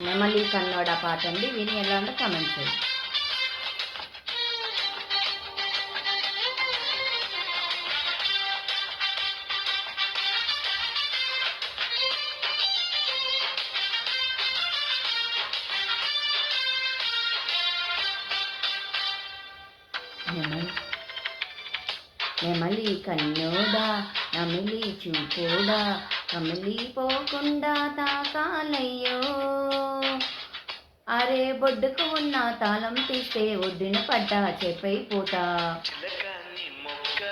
నెమలి కన్నోడ పాట అండి విని ఎలా ఉందో కామెంట్ చేయండి నెమలి నెమలి కన్నోడా నమిలి చూపోడా కమిలి పోకుండా తాకాలయ్యో. అరే బొడ్డుకు ఉన్న తాళం తీస్తే ఒడ్డున పడ్డా చెప్పైపోతా చిలకాని మొక్క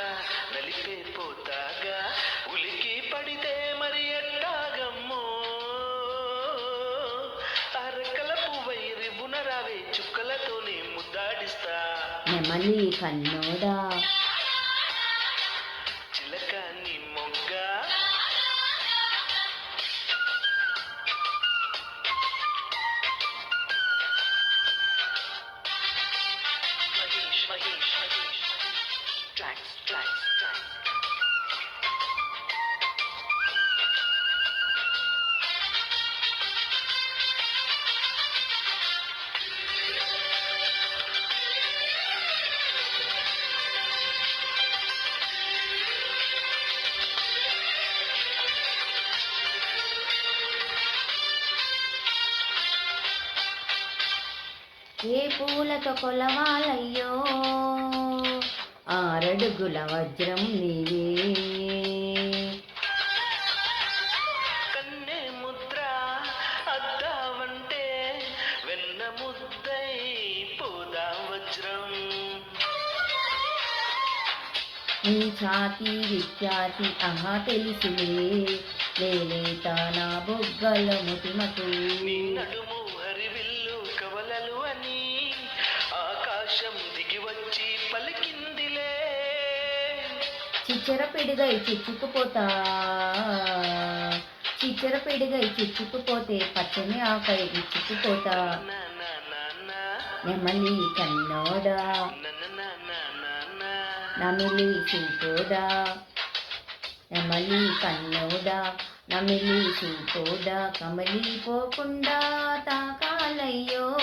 ట్రాక్స్ ట్రాక్స్ ట్రాక్స్ ఏ పూలతో కొలవాలయ్యో ఆరడుగుల వజ్రం నీవే. కన్నె ముద్ర అద్దావంటే వెన్న ముద్దై పోదా వజ్రం. నీ ఛాతి విఖ్యాతి ఆహా తెలుసులే. లేలేత నా బొగ్గల ముటిమకు నీ నడుము హరివిల్లు కవలలు అని ఆకాశం దిగి వచ్చి పలికిందిలే చిచ్చరపిడిగై చిచ్చుకుపోతా చిచ్చరపిడిగై చిచ్చుకుపోతే పచ్చని ఆకై చిచ్చుకుపోతా నెమలి కన్నోడా. నమిలి చూపోదా నెమలి కన్నోడా. నమిలి చూపోదా కమలి పోకుండా తాకాలయ్యో.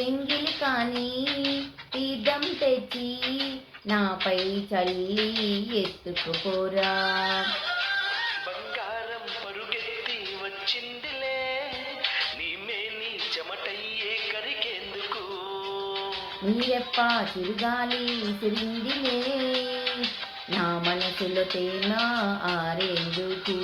ఎంగిలి కానీ తీర్థం తెచ్చి నాపై చల్లి ఎత్తుకుపోరా. బంగారం పరుగెత్తి వచ్చిందిలే నీ మేని చెమటయ్యే కరిగేందుకు. నీరెప్ప చిరుగాలి విసిరిందిలే నా మనసులో తేన ఆరేందుకు.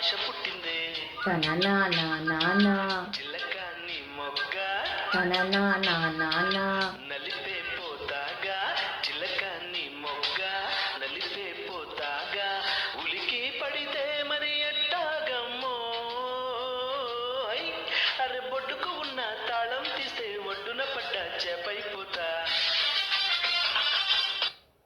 ఆశ పుట్టిందే. తన నాన్న నాన్న చిలక నీ మొగ్గ. తన నాన్న నాన్న